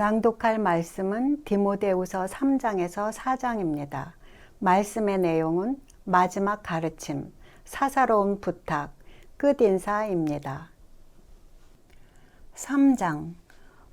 낭독할 말씀은 디모데후서 3장에서 4장입니다. 말씀의 내용은 마지막 가르침, 사사로운 부탁, 끝인사입니다. 3장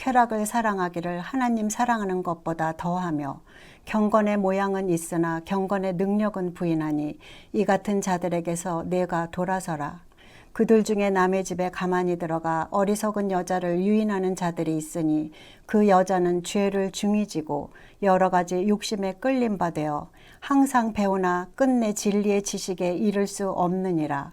쾌락을 사랑하기를 하나님 사랑하는 것보다 더하며 경건의 모양은 있으나 경건의 능력은 부인하니 이 같은 자들에게서 내가 돌아서라. 그들 중에 남의 집에 가만히 들어가 어리석은 여자를 유인하는 자들이 있으니 그 여자는 죄를 중히 지고 여러 가지 욕심에 끌림 받되어 항상 배우나 끝내 진리의 지식에 이를 수 없느니라.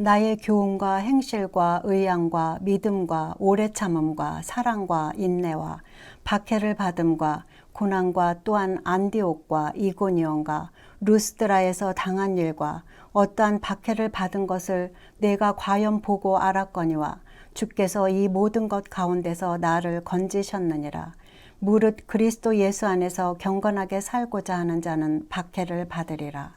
나의 교훈과 행실과 의양과 믿음과 오래 참음과 사랑과 인내와 박해를 받음과 고난과 또한 안디옥과 이고니온과 루스드라에서 당한 일과 어떠한 박해를 받은 것을 내가 과연 보고 알았거니와 주께서 이 모든 것 가운데서 나를 건지셨느니라. 무릇 그리스도 예수 안에서 경건하게 살고자 하는 자는 박해를 받으리라.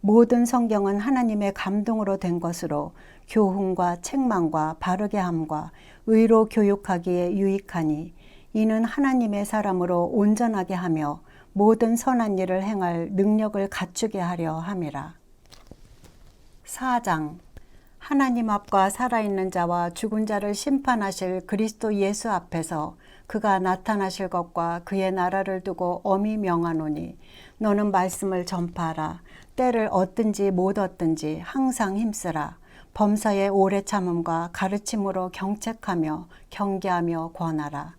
모든 성경은 하나님의 감동으로 된 것으로 교훈과 책망과 바르게 함과 의로 교육하기에 유익하니 이는 하나님의 사람으로 온전하게 하며 모든 선한 일을 행할 능력을 갖추게 하려 함이라. 4장 하나님 앞과 살아있는 자와 죽은 자를 심판하실 그리스도 예수 앞에서 그가 나타나실 것과 그의 나라를 두고 엄히 명하노니 너는 말씀을 전파하라 때를 얻든지 못 얻든지 항상 힘쓰라 범사의 오래 참음과 가르침으로 경책하며 경계하며 권하라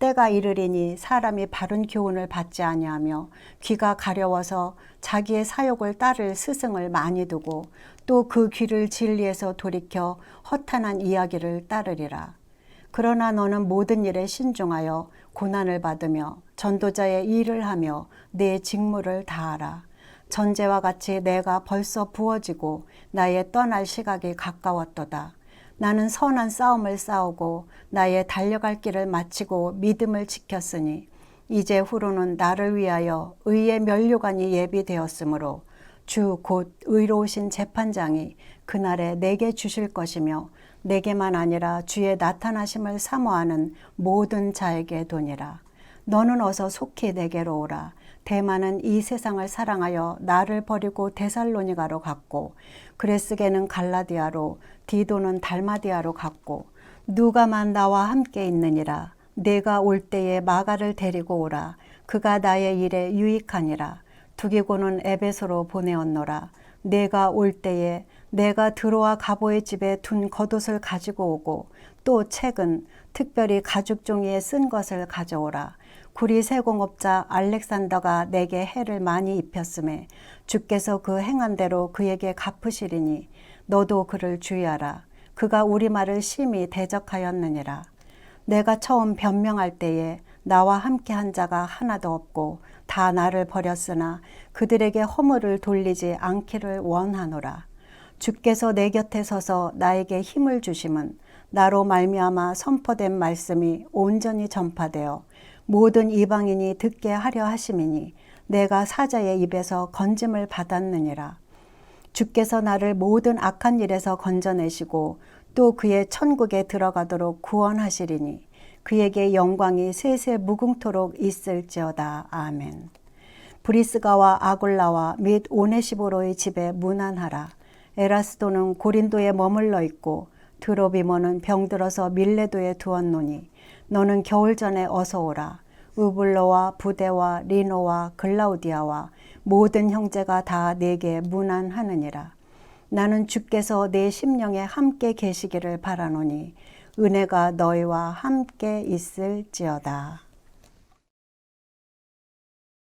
때가 이르리니 사람이 바른 교훈을 받지 아니하며 귀가 가려워서 자기의 사욕을 따를 스승을 많이 두고 또 그 귀를 진리에서 돌이켜 허탄한 이야기를 따르리라. 그러나 너는 모든 일에 신중하여 고난을 받으며 전도자의 일을 하며 내 직무를 다하라. 전제와 같이 내가 벌써 부어지고 나의 떠날 시각이 가까웠도다. 나는 선한 싸움을 싸우고 나의 달려갈 길을 마치고 믿음을 지켰으니 이제 후로는 나를 위하여 의의 면류관이 예비되었으므로 주 곧 의로우신 재판장이 그날에 내게 주실 것이며 내게만 아니라 주의 나타나심을 사모하는 모든 자에게 도니라. 너는 어서 속히 내게로 오라. 대만은 이 세상을 사랑하여 나를 버리고 데살로니가로 갔고 그레스게는 갈라디아로 디도는 달마디아로 갔고 누가만 나와 함께 있느니라. 내가 올 때에 마가를 데리고 오라. 그가 나의 일에 유익하니라. 두기고는 에베소로 보내었노라 내가 올 때에 내가 들어와 가보의 집에 둔 겉옷을 가지고 오고 또 책은 특별히 가죽 종이에 쓴 것을 가져오라 구리 세공업자 알렉산더가 내게 해를 많이 입혔음에 주께서 그 행한 대로 그에게 갚으시리니 너도 그를 주의하라. 그가 우리 말을 심히 대적하였느니라. 내가 처음 변명할 때에 나와 함께 한 자가 하나도 없고 다 나를 버렸으나 그들에게 허물을 돌리지 않기를 원하노라. 주께서 내 곁에 서서 나에게 힘을 주심은 나로 말미암아 선포된 말씀이 온전히 전파되어 모든 이방인이 듣게 하려 하심이니 내가 사자의 입에서 건짐을 받았느니라. 주께서 나를 모든 악한 일에서 건져내시고 또 그의 천국에 들어가도록 구원하시리니 그에게 영광이 세세 무궁토록 있을지어다. 아멘. 브리스가와 아굴라와 및 오네시보로의 집에 문안하라. 에라스도는 고린도에 머물러 있고 드로비모는 병들어서 밀레도에 두었노니 너는 겨울 전에 어서 오라. 우블로와 부대와 리노와 글라우디아와 모든 형제가 다 내게 문안하느니라. 나는 주께서 내 심령에 함께 계시기를 바라노니 은혜가 너희와 함께 있을지어다.